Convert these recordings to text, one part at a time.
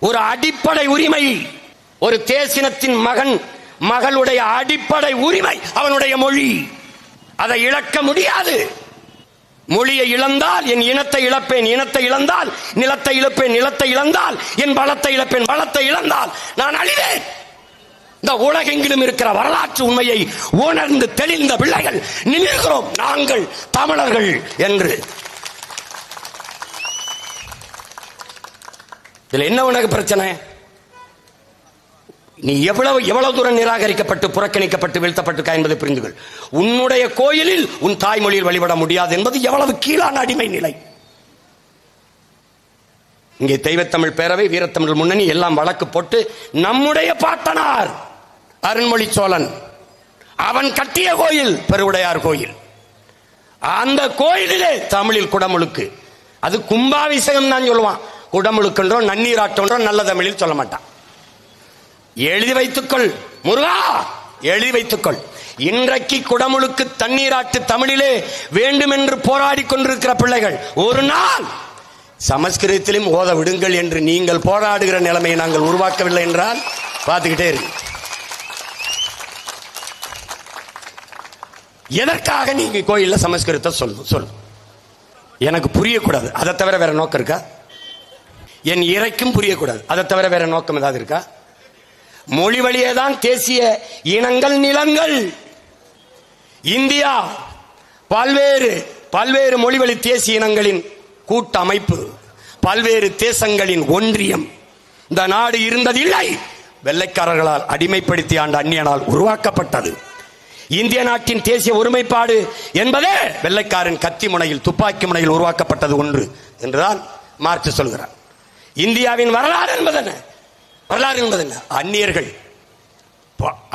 ஒரு அடிப்படை உரிமை. ஒரு தேசினத்தின் மகன் மகளுடைய அடிப்படை உரிமை அவனுடைய மொழி. அதை இழக்க முடியாது. மொழியை இழந்தால் என் இனத்தை இழப்பேன் இனத்தை இழந்தால் நிலத்தை இழப்பேன் நிலத்தை இழந்தால் என் பலத்தை இழப்பேன் பலத்தை இழந்தால் நான் அழிவேன். இந்த உலகெங்கிலும் இருக்கிற வரலாற்று உண்மையை உணர்ந்து தெளிந்த பிள்ளைகள் நினைக்கிறோம். நாங்கள் தமிழர்கள் என்று. இதுல என்ன உனக்கு பிரச்சனை? நீ எவ்வளவு எவ்வளவு தூரம் நிராகரிக்கப்பட்டு புறக்கணிக்கப்பட்டு வீழ்த்தப்பட்டிருக்கா என்பதை புரிந்துகள். உன்னுடைய கோயிலில் உன் தாய்மொழியில் வழிபட முடியாது என்பது எவ்வளவு கீழான அடிமை நிலை. இங்கே தெய்வத்தமிழ் பேரவை வீரத்தமிழ் முன்னணி எல்லாம் வழக்கு போட்டு நம்முடைய பாட்டனார் அருண்மொழி சோழன் அவன் கட்டிய கோயில் பெருவுடையார் கோயில். அந்த கோயிலிலே தமிழில் குடமுழுக்கு. அது கும்பாபிஷேகம் தான் சொல்லுவான். குடமுழுக்குன்றோம் நன்னீராட்டுன்றோம் நல்ல தமிழில் சொல்ல மாட்டான். எழுதி வைத்துக்கொள் முருகா! எழுதி வைத்துக்கொள். இன்றைக்கு குடமுழுக்கு தண்ணீராட்டு தமிழிலே வேண்டும் என்று போராடி கொண்டிருக்கிற பிள்ளைகள் ஒரு நாள் சமஸ்கிருதத்திலும் ஓத விடுங்கள் என்று நீங்கள் போராடுகிற நிலைமையை நாங்கள் உருவாக்கவில்லை என்றால் பார்த்துக்கிட்டே இருக்கு எதற்காக நீங்க கோயிலில் சமஸ்கிருதத்தை சொல்லு சொல்லு எனக்கு புரியக்கூடாது. அதை தவிர வேற நோக்கம் இருக்கா? என் இறைக்கும் புரியக்கூடாது. அதை தவிர வேற நோக்கம் ஏதாவது இருக்கா? மொழி வழியே தான் தேசிய இனங்கள் நிலங்கள். இந்தியா பல்வேறு பல்வேறு மொழி வழி தேசிய இனங்களின் கூட்டமைப்பு பல்வேறு தேசங்களின் ஒன்றியம். இந்த நாடு இருந்ததில்லை. வெள்ளைக்காரர்களால் அடிமைப்படுத்தி ஆண்ட அந்நியனால் உருவாக்கப்பட்டது. இந்திய நாட்டின் தேசிய ஒருமைப்பாடு என்பதே வெள்ளைக்காரன் கத்தி முனையில் துப்பாக்கி முனையில் உருவாக்கப்பட்டது ஒன்று என்றுதான் மார்க்ஸ் சொல்கிறார். இந்தியாவின் வரலாறு என்பது என்ன வரலாறு என்பது என்ன? அந்நியர்கள்.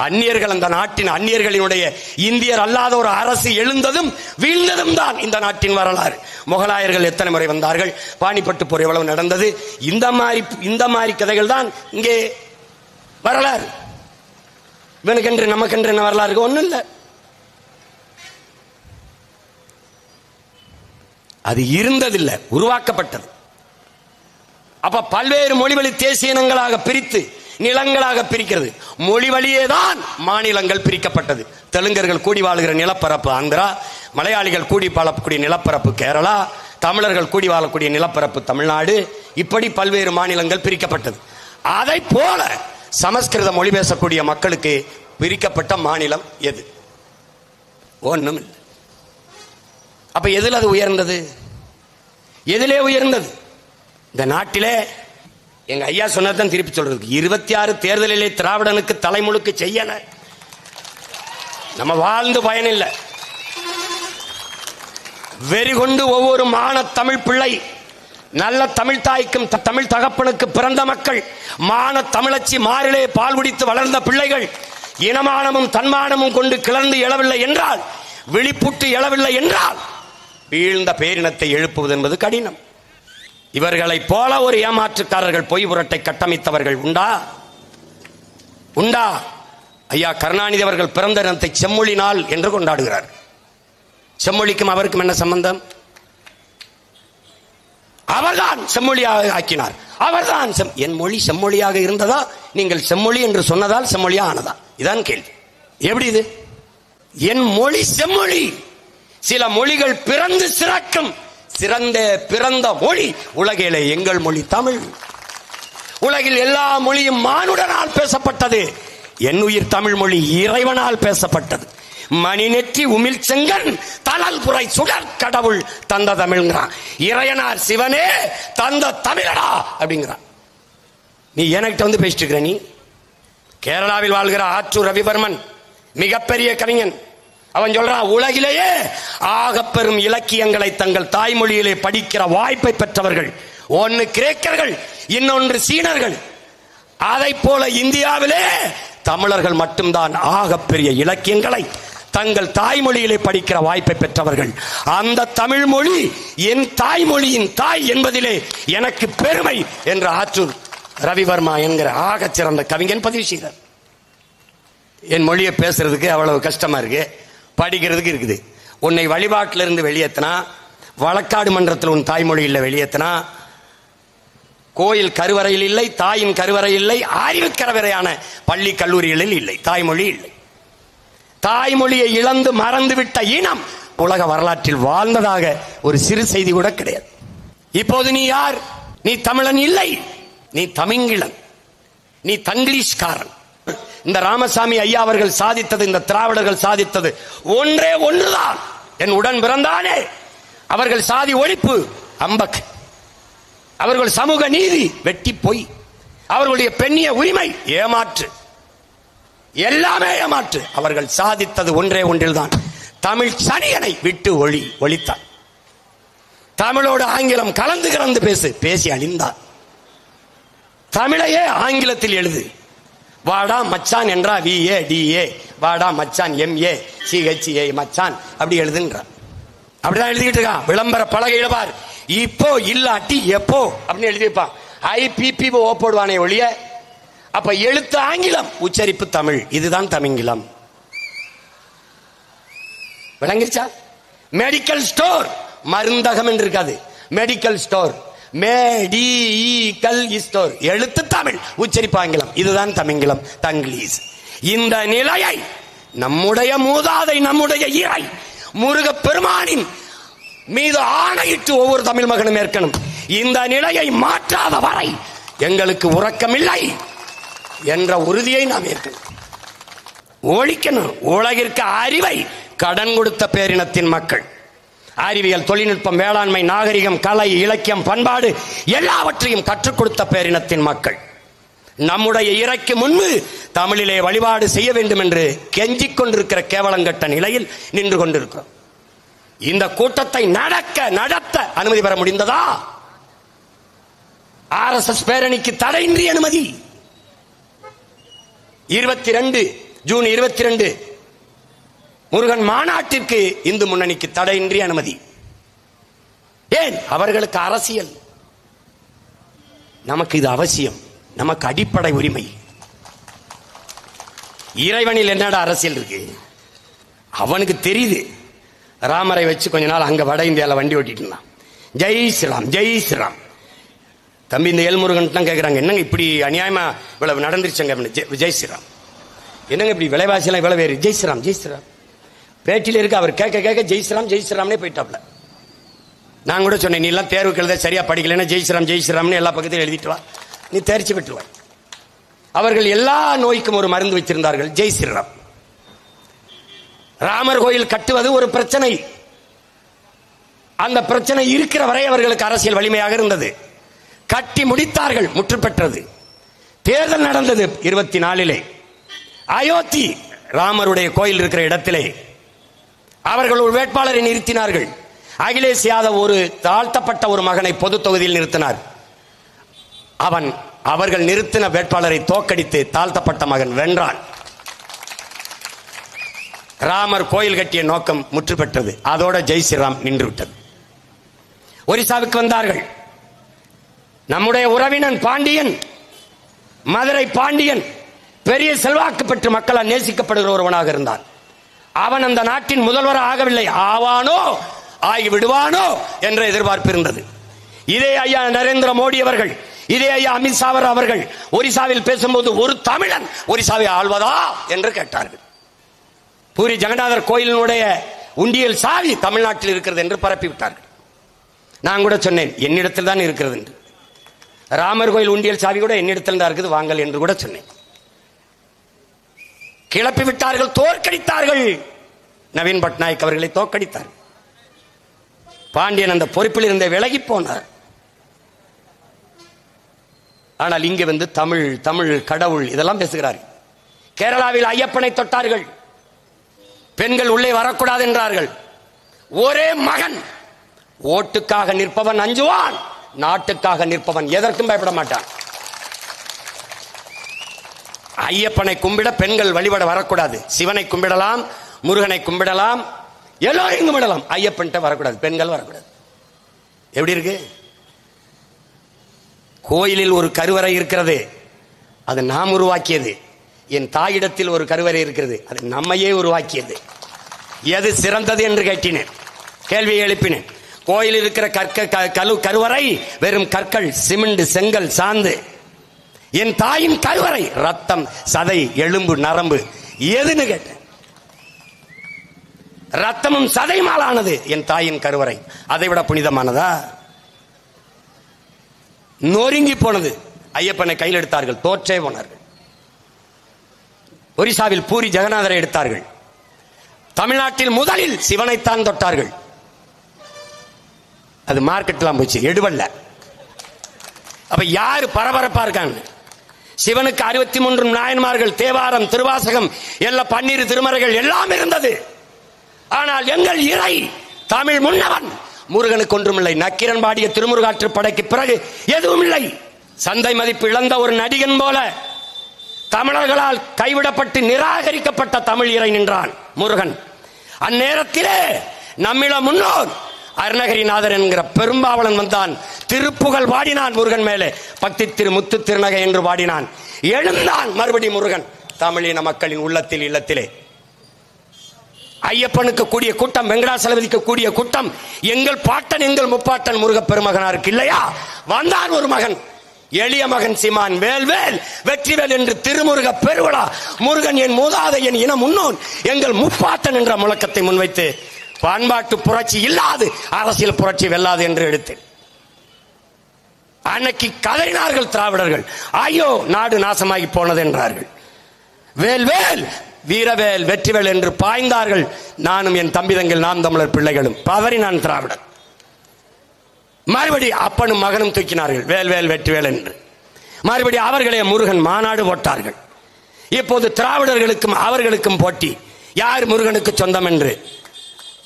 அந்நியர்கள் அந்த நாட்டின் அந்நியர்களினுடைய இந்தியர் அல்லாத ஒரு அரசு எழுந்ததும் வீழ்ந்ததும் தான் இந்த நாட்டின் வரலாறு. முகலாயர்கள் எத்தனை முறை வந்தார்கள்? பாணிப்பட்டு போர் எவ்வளவு நடந்தது? இந்த மாதிரி இந்த மாதிரி கதைகள் தான் இங்கே வரலாறு. இவனுக்கென்று நமக்கென்று என்ன வரலாறு? ஒன்றும் ஒண்ணும் இல்லை. அது இருந்ததில்லை உருவாக்கப்பட்டது. அப்ப பல்வேறு மொழிவழி தேசிய இனங்களாக பிரித்து நிலங்களாக பிரிக்கிறது. மொழி வழியே தான் மாநிலங்கள் பிரிக்கப்பட்டது. தெலுங்கர்கள் கூடி வாழுகிற நிலப்பரப்பு ஆந்திரா மலையாளிகள் கூடி வாழக்கூடிய நிலப்பரப்பு கேரளா தமிழர்கள் கூடி வாழக்கூடிய நிலப்பரப்பு தமிழ்நாடு. இப்படி பல்வேறு மாநிலங்கள் பிரிக்கப்பட்டது. அதை போல சமஸ்கிருத மொழி பேசக்கூடிய மக்களுக்கு பிரிக்கப்பட்ட மாநிலம் எது? ஒன்றும் இல்லை அப்ப எதில் அது உயர்ந்தது? எதிலே உயர்ந்தது? இந்த நாட்டிலே எங்க ஐயா சொன்னதான் திருப்பி சொல்றதுக்கு. இருபத்தி ஆறு தேர்தலிலே திராவிடனுக்கு தலைமுழுக்கு செய்யல. நம்ம வாழ்ந்து பயனில்லை. வெறிகொண்டு ஒவ்வொரு மான தமிழ் பிள்ளை நல்ல தமிழ் தாய்க்கும் த- தமிழ் தகப்பனுக்கு பிறந்த மக்கள் மான தமிழச்சி மாறிலே பால் குடித்து வளர்ந்த பிள்ளைகள் இனமானமும் தன்மானமும் கொண்டு கிளர்ந்து எழவில்லை என்றால் விழிப்புட்டு எழவில்லை என்றால் வீழ்ந்த பேரினத்தை எழுப்புவது என்பது கடினம். இவர்களைப் போல ஒரு ஏமாற்றுக்காரர்கள் பொய் புரட்டை கட்டமைத்தவர்கள் உண்டா? உண்டா? ஐயா கருணாநிதி அவர்கள் பிறந்த தினத்தை செம்மொழி நாள் என்று கொண்டாடுகிறார். செம்மொழிக்கும் அவருக்கும் என்ன சம்பந்தம்? அவர்தான் செம்மொழியாக ஆக்கினார். அவர்தான் செம்- என் மொழி செம்மொழியாக இருந்ததா? நீங்கள் செம்மொழி என்று சொன்னதால் செம்மொழியா ஆனதா? இதான் கேள்வி. எப்படி இது? என் மொழி செம்மொழி. சில மொழிகள் பிறந்து சிறக்கும். சிறந்த பிறந்த மொழி உலகிலே எங்கள் மொழி தமிழ். உலகில் எல்லா மொழியும் மானுடனால் பேசப்பட்டது. என் உயிர் தமிழ் மொழி இறைவனால் பேசப்பட்டது. மணி நெற்றி உமிழ் செங்கன் தளல் புரை சுடர் கடவுள் தந்த தமிழ்ங்கிறான். இறையனார் சிவனே தந்த தமிழடா அப்படிங்கிறான். நீ எனக்கிட்ட வந்து பேசிட்டு இருக்கிற நீ? கேரளாவில் வாழ்கிற ஆற்றூர் ரவிவர்மன் மிகப்பெரிய கவிஞன் அவன் சொல்றான் உலகிலேயே ஆகப்பெரும் இலக்கியங்களை தங்கள் தாய்மொழியிலே படிக்கிற வாய்ப்பை பெற்றவர்கள் ஒன்னு கிரேக்கர்கள் இன்னொன்று சீனர்கள். அதை போல இந்தியாவிலே தமிழர்கள் மட்டும்தான் ஆகப்பெரிய இலக்கியங்களை தங்கள் தாய்மொழியிலே படிக்கிற வாய்ப்பை பெற்றவர்கள். அந்த தமிழ் மொழி என் தாய்மொழியின் தாய் என்பதிலே எனக்கு பெருமை என்று ஆற்றூர் ரவிவர்மா என்கிற ஆகச் சிறந்த கவிஞன் பதிவு செய்தார். என் மொழியை பேசுறதுக்கு அவ்வளவு கஷ்டமா இருக்கு. படிக்கிறதுக்கு இருக்குது. உன்னை வழிபாட்டிலிருந்து வெளியேற்றினா வழக்காடு மன்றத்தில் உன் தாய்மொழியில் வெளியேற்றினா கோயில் கருவறையில் இல்லை தாயின் கருவறை இல்லை அறிவு கருவறையான பள்ளி கல்லூரிகளில் இல்லை தாய்மொழி இல்லை. தாய்மொழியை இழந்து மறந்துவிட்ட இனம் உலக வரலாற்றில் வாழ்ந்ததாக ஒரு சிறு செய்தி கூட கிடையாது. இப்போது நீ யார்? நீ தமிழன் இல்லை. நீ தமிங்கிழன். நீ தங்கிலீஷ்காரன். இந்த ராமசாமி ஐயா அவர்கள் சாதித்தது இந்த திராவிடர்கள் சாதித்தது ஒன்றே ஒன்றுதான். என் உடன் பிறந்தானே. அவர்கள் சாதி ஒழிப்பு அம்பக். அவர்கள் சமூக நீதி வெட்டி பொய். அவர்களுடைய பெண்ணிய உரிமை ஏமாற்று. எல்லாமே ஏமாற்று. அவர்கள் சாதித்தது ஒன்றே ஒன்றில்தான். தமிழ் சனியனை விட்டு ஒளி ஒழித்தான். தமிழோடு ஆங்கிலம் கலந்து கலந்து பேசு பேசி அழிந்தான். தமிழையே ஆங்கிலத்தில் எழுது. வாடா மச்சான் என்றா வி ஏ டி ஏ வாடா மச்சான் எம் ஏ ஏ மச்சான். அப்படி எழுதுன்றான் அப்படிதான் எழுதிக்கிட்டு இருக்கான். விளம்பர பலகையில பார். இப்போ இல்லாட்டி எப்போ? அப்படின்னு எழுதியிருப்பான். ஐபிபி ஓ போடுவானே ஒழிய அப்ப எழுத்து ஆங்கிலம் உச்சரிப்பு தமிழ். இதுதான் தமிங்கிலம். விளங்கிருச்சா? மெடிக்கல் ஸ்டோர் மருந்தகம் என்று இருக்காது மெடிக்கல் ஸ்டோர் மேடிக்கல் ஸ்டோர் எழுத்து தமிழ் உச்சரிப்பு ஆங்கிலம். இதுதான் தமிங்கிலம் தங்கிலீஸ் இந்த நிலையை நம்முடைய மூதாதை நம்முடைய இறை முருக பெருமானின் மீது ஆணையிட்டு ஒவ்வொரு தமிழ் மகனும் ஏற்கணும் இந்த நிலையை மாற்றாத வரை எங்களுக்கு உறக்கமில்லை என்ற உறுதியை நாம் ஏற்கணும். ஒழிக்கணும். உலகிற்கு அறிவை கடன் கொடுத்த பேரினத்தின் மக்கள். அறிவியல் தொழில்நுட்பம் வேளாண்மை நாகரிகம் கலை இலக்கியம் பண்பாடு எல்லாவற்றையும் கற்றுக் கொடுத்த பேரினத்தின் மக்கள். நம்முடைய இறைக்கு முன்பு தமிழிலே வழிபாடு செய்ய வேண்டும் என்று கெஞ்சிக் கொண்டிருக்கிற கேவலங்கட்ட நிலையில் நின்று கொண்டிருக்கிறோம். இந்த கூட்டத்தை நடக்க நடத்த அனுமதி பெற முடிந்ததா? ஆர் எஸ் எஸ் பேரணிக்கு தடையின்றி அனுமதி. இருபத்தி ரெண்டு ஜூன் இருபத்தி ரெண்டு முருகன் மாநாட்டிற்கு இந்து முன்னணிக்கு தடையின்றி அனுமதி. ஏன்? அவர்களுக்கு அரசியல். நமக்கு இது அவசியம். நமக்கு அடிப்படை உரிமை. இறைவனில் என்னடா அரசியல் இருக்கு? அவனுக்கு தெரியுது. ராமரை வச்சு கொஞ்ச நாள் அங்க வட இந்தியாவில் வண்டி ஓட்டிட்டு இருந்தான். ஜெய் ஸ்ரீராம் ஜெய் ஸ்ரீராம். தம்பி இந்த ஏல்முருகன் தான் கேட்குறாங்க என்னங்க இப்படி அநியாயமா இவ்வளவு நடந்துருச்சுங்க? அப்படின்னு. ஜெய் ஜெய் ஸ்ரீராம். என்னங்க இப்படி விலைவாசியெல்லாம் இவ்வளவு வேறு ஜெய் ஸ்ரீராம் ஜெய் ஸ்ரீராம். பேட்டியில் இருக்க அவர் கேட்க கேட்க ஜெய் ஸ்ரீராம் ஜெய் ஸ்ரீராம்னே போயிட்டாப்ல. நான் கூட சொன்னேன் நீ எல்லாம் தேர்வுக்கு எழுத சரியா படிக்கலைன்னா ஜெய் ஸ்ரீராம் ஜெய் ஸ்ரீராம்னு எல்லா பக்கத்தையும் எழுதிட்டு வா. நீ தேர்ச்சி பெற்றுவாய் அவர்கள் எல்லா நோய்க்கும் ஒரு மருந்து வச்சிருந்தார்கள் ஜெய் ஸ்ரீராம். ராமர் கோயில் கட்டுவது ஒரு பிரச்சனை. அந்த பிரச்சனை இருக்கிற வரை அவர்களுக்கு அரசியல் வலிமையாக இருந்தது. கட்டி முடித்தார்கள் முற்று பெற்றது. தேர்தல் நடந்தது இருபத்தி நாலிலே அயோத்தி ராமருடைய கோயில் இருக்கிற இடத்திலே. அவர்கள் ஒரு வேட்பாளரை நிறுத்தினார்கள். அகிலேஷ் யாதவ் ஒரு தாழ்த்தப்பட்ட ஒரு மகனை பொது தொகுதியில் நிறுத்தினார். அவன் அவர்கள் நிறுத்தின வேட்பாளரை தோக்கடித்து தாழ்த்தப்பட்ட மகன் வென்றான். ராமர் கோயில் கட்டிய நோக்கம் முற்று பெற்றது. அதோட ஜெய் ஸ்ரீராம் நின்று விட்டது. ஒரிசாவுக்கு வந்தார்கள். நம்முடைய உறவினன் பாண்டியன் மதுரை பாண்டியன் பெரிய செல்வாக்கு பெற்று மக்களால் நேசிக்கப்படுகிற ஒருவனாக இருந்தான். அவன் அந்த நாட்டின் முதல்வர் ஆகவில்லை. ஆவானோ ஆகி விடுவானோ என்ற எதிர்பார்ப்பு இருந்தது. இதே ஐயா நரேந்திர மோடி அவர்கள் இதே ஐயா சாவர் அவர்கள் ஒரிசாவில் பேசும்போது ஒரு தமிழன் ஒரிசாவை ஆள்வதா என்று கேட்டார்கள். பூரி ஜெகநாதர் கோயிலினுடைய உண்டியல் சாவி தமிழ்நாட்டில் இருக்கிறது என்று பரப்பி விட்டார்கள் நான் கூட சொன்னேன் என்னிடத்தில் தான் இருக்கிறது என்று. ராமர் கோயில் உண்டியல் சாவி கூட என்னிடத்தில் தான் இருக்குது வாங்கல் என்று கூட சொன்னேன். கிளப்பி விட்டார்கள் தோற்கடித்தார்கள். நவீன் பட்நாயக் அவர்களை தோற்கடித்தார்கள் பாண்டியன் அந்த பொறுப்பில் இருந்த விலகி போனார். ஆனால் இங்கே வந்து தமிழ் தமிழ் கடவுள் இதெல்லாம் பேசுகிறார்கள் கேரளாவில் ஐயப்பனை தொட்டார்கள். பெண்கள் உள்ளே வரக்கூடாது என்றார்கள். ஒரே மகன். ஓட்டுக்காக நிற்பவன் அஞ்சுவான். நாட்டுக்காக நிற்பவன் எதற்கும் பயப்பட மாட்டான். ஐயப்பனை கும்பிட பெண்கள் வழிபட வரக்கூடாது. சிவனை கும்பிடலாம் முருகனை கும்பிடலாம் எல்லோரையும் கும்பிடலாம். ஐயப்பன்ட்ட வரக்கூடாது பெண்கள் வரக்கூடாது. எப்படி இருக்கு? கோயிலில் ஒரு கருவறை இருக்கிறது. அது நாம் உருவாக்கியது. என் தாயிடத்தில் ஒரு கருவறை இருக்கிறது. அது நம்மையே உருவாக்கியது. எது சிறந்தது என்று கேட்டினேன். கேள்வியை எழுப்பினேன். கோயில் இருக்கிற கற்க க- கருவறை வெறும் கற்கள் சிமெண்ட் செங்கல் சாந்து. என் தாயின் கருவறை ரத்தம் சதை எலும்பு நரம்பு. எதுன்னு கேட்டேன். ரத்தமும் சதைமாலானது என் தாயின் கருவறை. அதை விட புனிதமானதா? நொறுங்கி போனது. ஐயப்பனை கையில் எடுத்தார்கள். தோற்றே போனார்கள். ஒரிசாவில் பூரி ஜெகநாதரை எடுத்தார்கள். தமிழ்நாட்டில் முதலில் சிவனைத்தான் தொட்டார்கள். அது மார்க்கெட்லாம் போச்சு. எடுவல்ல அப்ப யாரு பரபரப்பா இருக்காங்க சிவனுக்கு அறுபத்தி மூன்று நாயன்மார்கள் தேவாரம் திருவாசகம் எல்லா பன்னீர் திருமறைகள் எல்லாம் இருந்தது. ஆனால் எங்கள் இறை தமிழ் முன்னவன் முருகனுக்கு ஒன்றுமில்லை நக்கிரன் பாடிய திருமுருகாற்று படைக்கு பிறகு எதுவும் இல்லை. சந்தை மதிப்பு இழந்த ஒரு நடிகன் போல தமிழர்களால் கைவிடப்பட்டு நிராகரிக்கப்பட்ட தமிழ் இறை நின்றான் முருகன். அந்நேரத்திலே நம்மிட முன்னோர் அருணகிரிநாதர் என்கிற பெரும்பாவளன் வந்தான். திருப்புகழ் பாடினான் முருகன் மேலே. பக்தி திரு முத்து திருநகை என்று பாடினான். எழுந்தான் மறுபடி முருகன். தமிழின மக்களின் உள்ளத்தில் இல்லத்திலே. ஐயப்பனுக்கு கூடிய கூட்டம் வெங்கடாசலபதிக்கு கூடிய கூட்டம் எங்கள் பாட்டன் எங்கள் முப்பாட்டன் முருகப் பெருமகனாருக்கு இல்லையா? வந்தான் ஒரு மகன். எளிய மகன் சிமான் வேல்வேல் வெற்றிவேல் என்று திருமுருக பெருவிழா முருகன் என் மூதாதை என் இன முன்னோன் எங்கள் முப்பாட்டன் என்ற முழக்கத்தை முன்வைத்து பண்பாட்டு புரட்சி இல்லாது அரசியல் புரட்சி வெல்லாது என்று எடுத்தேன் அன்னைக்கு கதறினார்கள் திராவிடர்கள். ஐயோ நாடு நாசமாகி போனது என்றார்கள். வேல் வேல் வீரவேல் வெற்றிவேல் என்று பாய்ந்தார்கள். நானும் என் தம்பிதங்கள் நாம் தமிழர் பிள்ளைகளும். பவரி நான் திராவிடன் மறுபடி அப்பனும் மகனும் தூக்கினார்கள். வேல் வேல் வெற்றிவேல் என்று. மறுபடி அவர்களே முருகன் மாநாடு போட்டார்கள். இப்போது திராவிடர்களுக்கும் அவர்களுக்கும் போட்டி. யார் முருகனுக்கு சொந்தம் என்று?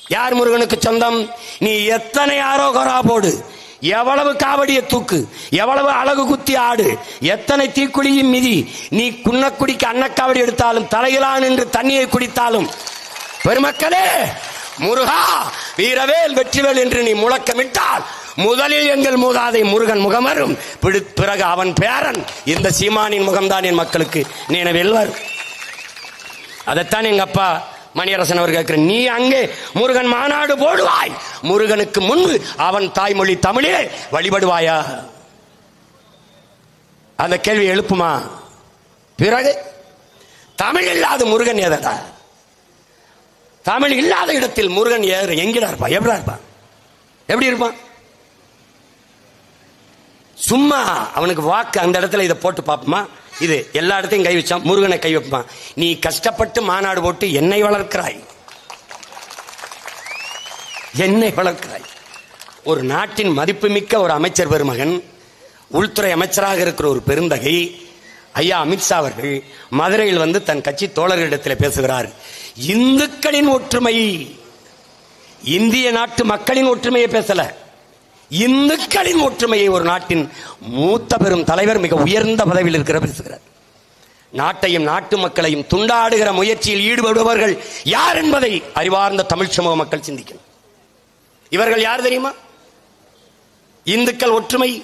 யார் முருகனுக்கு சொந்தம்? நீ எத்தனை ஆரோகரா போடு. எவ்வளவு காவடிய தூக்கு? எவ்வளவு அழகு குத்தி ஆடு? எத்தனை தீக்குழியும் மிதி? நீ குன்னக்குடிக்கு அன்னக்காவடி எடுத்தாலும் தலையிலான் என்று தண்ணியை குடித்தாலும் பெருமக்களே முருகா வீரவேல் வெற்றிவேல் என்று நீ முழக்கமிட்டால் முதலில் எங்கள் மூதாதை முருகன் முகமரும் பிறகு அவன் பேரன். இந்த சீமானின் முகம்தான் என் மக்களுக்கு நினைவில் வரும் அதைத்தான் எங்க அப்பா மணியரசன் அவர் கேட்கிற நீ அங்கே முருகன் மாநாடு போடுவாய். முருகனுக்கு முன்பு அவன் தாய்மொழி தமிழே வழிபடுவாயா? அந்த கேள்வி எழுப்புமா? பிறகு தமிழ் இல்லாத முருகன் ஏதடா? தமிழ் இல்லாத இடத்தில் முருகன் ஏற எங்கடா இருப்பான்? எப்படா இருப்பான்? எப்படி இருப்பான்? சும்மா அவனுக்கு வாக்கு அந்த இடத்துல இதை போட்டு பார்ப்போமா? இது எல்லா இடத்தையும் கை வச்சான் முருகனை கை வைப்பான். நீ கஷ்டப்பட்டு மாநாடு போட்டு என்னை வளர்க்கிறாய். என்னை வளர்க்கிறாய். ஒரு நாட்டின் மதிப்புமிக்க ஒரு அமைச்சர் பெருமகன் உள்துறை அமைச்சராக இருக்கிற ஒரு பெருந்தகை ஐயா அமித்ஷா அவர்கள் மதுரையில் வந்து தன் கட்சி தோழர்களிடத்தில் பேசுகிறார். இந்துக்களின் ஒற்றுமை. இந்திய நாட்டு மக்களின் ஒற்றுமையை பேசல. இந்துக்களின் ஒற்றுமையை ஒரு நாட்டின் மூத்த பெரும் தலைவர் மிக உயர்ந்த பதவியில் இருக்கிற பேசுகிறார். நாட்டையும் நாட்டு மக்களையும் துண்டாடுகிற முயற்சியில் ஈடுபடுபவர்கள் யார் என்பதை அறிவார்ந்த தமிழ் சமூக மக்கள் சிந்திக்கணும். இவர்கள் யார் தெரியுமா? இந்துக்கள் ஒற்றுமை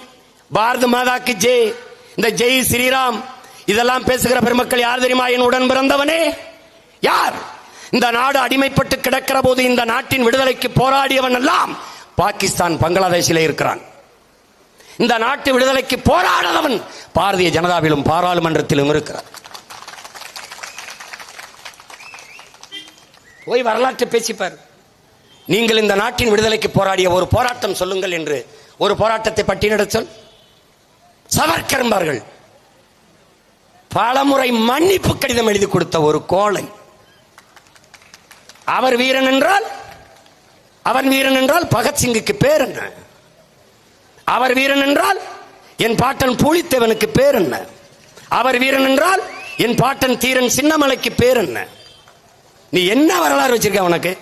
பாரத மாதாக்கு ஜெய் இந்த ஜெய் ஸ்ரீராம் இதெல்லாம் பேசுகிற பெருமக்கள் யார் தெரியுமா? என் உடன் பிறந்தவனே. யார்? இந்த நாடு அடிமைப்பட்டு கிடக்கிற போது இந்த நாட்டின் விடுதலைக்கு போராடியவன் எல்லாம் பாகிஸ்தான் பங்களாதேஷிலே இருக்கிறான். இந்த நாட்டு விடுதலைக்கு போராடாதவன் பாரதிய ஜனதாவிலும் பாராளுமன்றத்திலும் இருக்கிறார் போய் வரலாற்று பேசிப்பார் நீங்கள் இந்த நாட்டின் விடுதலைக்கு போராடிய ஒரு போராட்டம் சொல்லுங்கள் என்று ஒரு போராட்டத்தை பட்டியலிடச் சொல். சவர்க்கர் பலமுறை மன்னிப்பு கடிதம் எழுதி கொடுத்த ஒரு கோளை அவர் வீரன் என்றால் அவன் வீரன் என்றால் பகத்சிங்குக்கு பேர் என்ன? அவர் வீரன் என்றால் என் பாட்டன் பூலித்தேவனுக்கு பேர் என்ன? அவர் வீரன் என்றால் என் பாட்டன் தீரன் சின்னமலைக்கு பேர் என்ன? நீ என்ன வரலாறு வச்சிருக்க உனக்கு?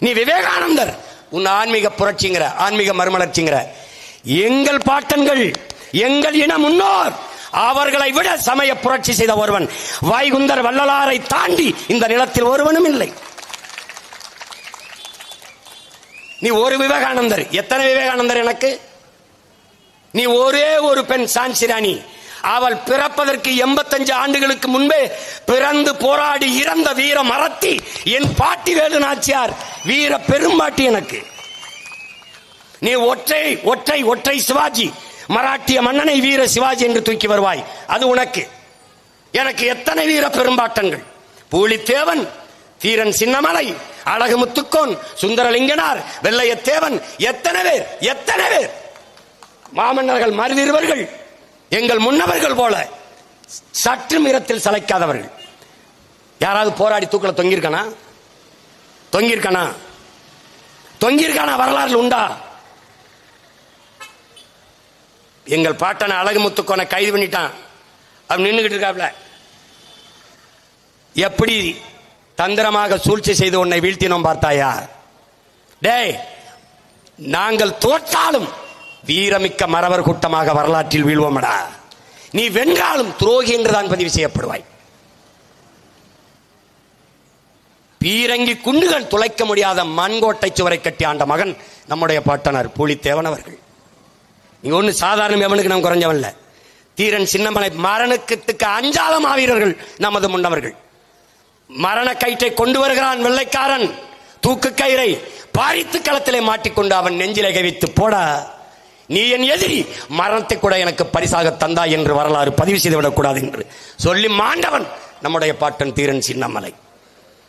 நீ விவேகானந்தர். உன் ஆன்மீக புரட்சிங்கிற ஆன்மீக மறுமலர்ச்சிங்கிற. எங்கள் பாட்டன்கள் எங்கள் இன முன்னோர் அவர்களை விட சமய புரட்சி செய்த ஒருவன். வைகுந்தர் வள்ளலாரை தாண்டி இந்த நிலத்தில் ஒருவனும் இல்லை. நீ ஒரு விவேகானந்தர். எத்தனை விவேகானந்தர் எனக்கு? நீ ஒரே ஒரு பெண் சாஞ்சிராணி அவள் பிறப்பதற்கு எண்பத்தஞ்சு ஆண்டுகளுக்கு முன்பே பிறந்து போராடி இறந்த வீர மரத்தி என் பாட்டி வேலு நாச்சியார் வீர பெரும்பாட்டி எனக்கு. நீ ஒற்றை ஒற்றை ஒற்றை சிவாஜி மராட்டிய மன்னனை வீர சிவாஜி என்று தூக்கி வருவாய். அது உனக்கு. எனக்கு எத்தனை வீர பெரும்பாட்டங்கள்? பூலித்தேவன் தீரன் சின்னமலை அழகு முத்துக்கோன் சுந்தரலிங்கனார் வெள்ளையத்தேவன் எத்தனை பேர் எத்தனை பேர்? மாமன்னர்கள் மருதிருவர்கள் எங்கள் முன்னவர்கள் போல சற்று மிரத்தில் சளைக்காதவர்கள். யாராவது போராடி தூக்கல தொங்கியிருக்கானா? தொங்கியிருக்கானா? தொங்கியிருக்கானா? வரலாறுல உண்டா? எங்கள் பாட்டனை அழகு முத்துக்கோனை கைது பண்ணிட்டான். அவன் நின்றுகிட்டு இருக்காப்ல. எப்படி தந்திரமாக சூழ்ச்சி செய்து உன்னை வீழ்த்தினோம் பார்த்தாயா? டேய் நாங்கள் தோற்றாலும் வீரமிக்க மறவர் கூட்டமாக வரலாற்றில் வீழ்வோமடா. நீ வென்றாலும் துரோகி என்றுதான் பதிவு செய்யப்படுவாய். பீரங்கி குண்டுகள் துளைக்க முடியாத மண்கோட்டை சுவரை கட்டி ஆண்ட மகன் நம்முடைய பாட்டனர் புலித்தேவன் அவர்கள். நீங்க ஒண்ணு சாதாரண எவனுக்கு நாம் குறைஞ்சவன்ல தீரன் சின்னமலை மரணக்கத்துக்கு அஞ்சாத மாவீரர்கள் நமது முன்னவர்கள். மரண கயிற்றை கொண்டு வருகிறான் வெள்ளைக்காரன். தூக்கு கயிறை பாரித்து களத்திலே மாட்டிக்கொண்டு அவன் நெஞ்சிலை கவித்து போட நீ என் எதிரி மரணத்தை கூட எனக்கு பரிசாக தந்தாய் என்று வரலாறு பதிவு செய்துவிடக் கூடாது என்று சொல்லி மாண்டவன் நம்முடைய பாட்டன் தீரன் சின்னமலை.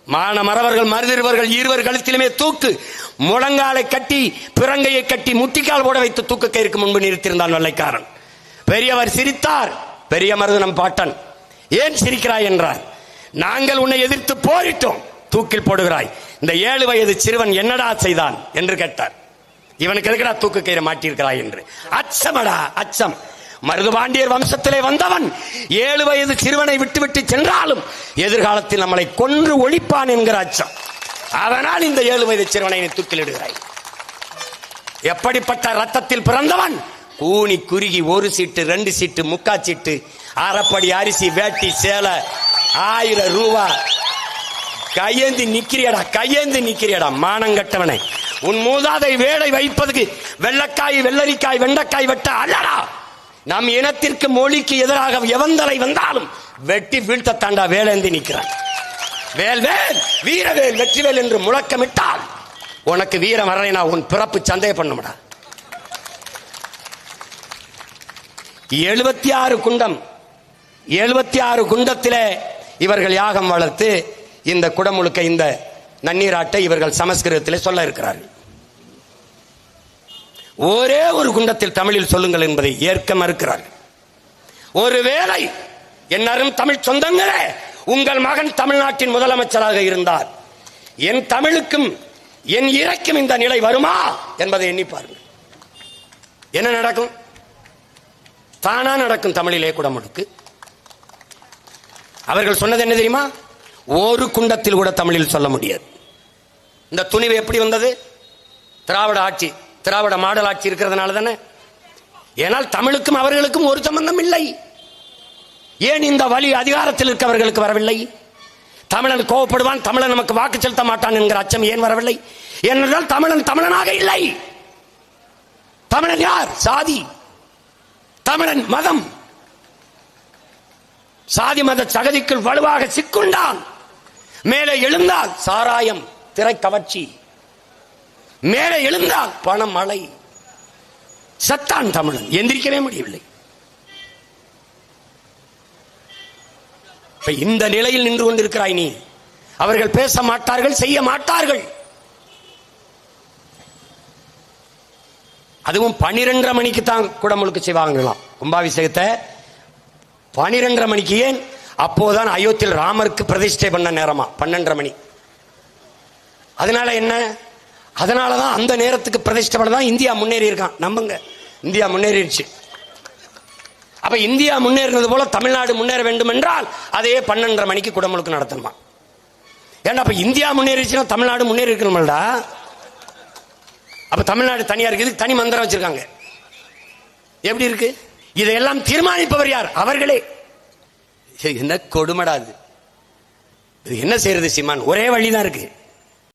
மான மறவர்கள் மருதிருவர்கள் இருவர் கழுத்திலுமே தூக்கு முழங்காலை கட்டி பிறங்கையை கட்டி முட்டிக்கால் போட வைத்து தூக்க கயிற்கு முன்பு நிறுத்தியிருந்தான் வெள்ளைக்காரன். பெரியவர் சிரித்தார். பெரிய மருதனம் பாட்டன் ஏன் சிரிக்கிறாய்? என்றார். நாங்கள் உன்னை எதிர்த்து போரிட்டோம். தூக்கில் போடுகிறாய். இந்த ஏழு வயது சிறுவன் என்னடா செய்தான்? என்று கேட்டார். இவனுக்கு எதுக்கடா தூக்கு கயிறு மாட்டியிருக்கிறாய் என்று. அச்சமடா அச்சம். மருதுபாண்டியர் வம்சத்திலே வந்தவன் ஏழு வயது சிறுவனை விட்டுவிட்டு சென்றாலும் எதிர்காலத்தில் நம்மளை கொன்று ஒழிப்பான் என்கிற அச்சம். அதனால் இந்த ஏழு வயது சிறுவனை தூக்கிலிடுகிறாய் எப்படிப்பட்ட ரத்தத்தில் பிறந்தவன்? கூனி குறுகி ஒரு சீட்டு ரெண்டு சீட்டு முக்கா சீட்டு அரைப்படி அரிசி வேட்டி சேலை ஆயிரம் ரூபா. கையேந்தி நிக்கிறியடா கையேந்தி நிக்கிறியடா மானங்கட்டவனை உன் மூதாதை வேலை வைப்பதுக்கு வெள்ளக்காய் வெள்ளரிக்காய் வெண்டைக்காய் வெட்ட அல்லடா. நம் இனத்திற்கு மொழிக்கு எதிராக எவந்தலை வந்தாலும் வெட்டி வீழ்த்த தாண்டா வேலேந்தி நிற்கிறான். வேல் வேல் வீரவேல் வெற்றிவேல் என்று முழக்கமிட்டால் உனக்கு வீரம் வரலைனா உன் பிறப்பு சந்தேகம் பண்ணும்டா. எழுபத்தி ஆறு குண்டம் எழுபத்தி ஆறு குண்டத்திலே இவர்கள் யாகம் வளர்த்து இந்த குடமுழுக்க இந்த நன்னீராட்டை இவர்கள் சமஸ்கிருதத்திலே சொல்ல இருக்கிறார்கள். ஒரே ஒரு குண்டத்தில் தமிழில் சொல்லுங்கள் என்பதை ஏற்க மறுக்கிறார்கள். ஒருவேளை என்னரும் தமிழ் சொந்தங்களே உங்கள் மகன் தமிழ்நாட்டின் முதலமைச்சராக இருந்தார் என் தமிழுக்கும் என் இறைக்கும் இந்த நிலை வருமா என்பதை எண்ணி பாருங்கள். என்ன நடக்கும்? தானா நடக்கும் தமிழிலே குடமுழுக்கு அவர்கள் சொன்னது என்ன தெரியுமா? ஒரு குண்டத்தில் கூட தமிழில் சொல்ல முடியாது. இந்த துணிவு எப்படி வந்தது? திராவிட ஆட்சி திராவிட மாடல் ஆட்சி இருக்கிறதுனால தானே? ஏனால் தமிழுக்கும் அவர்களுக்கும் ஒரு சம்பந்தம் இல்லை. ஏன் இந்த வழி அதிகாரத்தில் இருக்கவர்களுக்கு வரவில்லை? தமிழன் கோவப்படுவான் தமிழன் நமக்கு வாக்கு செலுத்த மாட்டான் என்கிற அச்சம் ஏன் வரவில்லை? ஏனென்றால் தமிழன் தமிழனாக இல்லை. தமிழன் யார்? சாதி. தமிழன் மதம். சாதி மத சகதிக்குள் வலுவாக சிக்குண்டான். மேலே எழுந்தால் சாராயம் திரை கவர்ச்சி. மேலே எழுந்தால் பணம் மழை சத்தான் தமிழன் எந்திரிக்கவே முடியவில்லை. இந்த நிலையில் நின்று கொண்டிருக்கிறாய் நீ. அவர்கள் பேச மாட்டார்கள் செய்ய மாட்டார்கள். அதுவும் பனிரெண்டரை மணிக்கு தான் குடமுழுக்கு செய்வாங்களாம். கும்பாபிஷேகத்தை பனிரெண்டரை மணிக்கு ஏன்? அப்போதான் அயோத்தியில் ராமருக்கு பிரதிஷ்டை பண்ண நேரமா? பன்னெண்டரை மணி. அதனால என்ன? அதனாலதான் அந்த நேரத்துக்கு பிரதிஷ்டை பண்ண தான் இந்தியா முன்னேறி இருக்கான். நம்புங்க. இந்தியா முன்னேறிடுச்சு. அப்ப இந்தியா முன்னேறினது போல தமிழ்நாடு முன்னேற வேண்டும் என்றால் அதையே பன்னெண்டரை மணிக்கு குடமுழுக்கு நடத்தணுமா? ஏன்னா அப்ப இந்தியா முன்னேறிச்சுன்னா தமிழ்நாடு முன்னேறி இருக்கணும்டா அப்ப தமிழ்நாடு தனியா இருக்குது தனி மந்திரம் வச்சிருக்காங்க. எப்படி இருக்கு? இதையெல்லாம் தீர்மானிப்பவர் யார்? அவர்களே. என்ன கொடுமடாது இது என்ன செய்யறது சீமான்? ஒரே வழிதான் இருக்கு.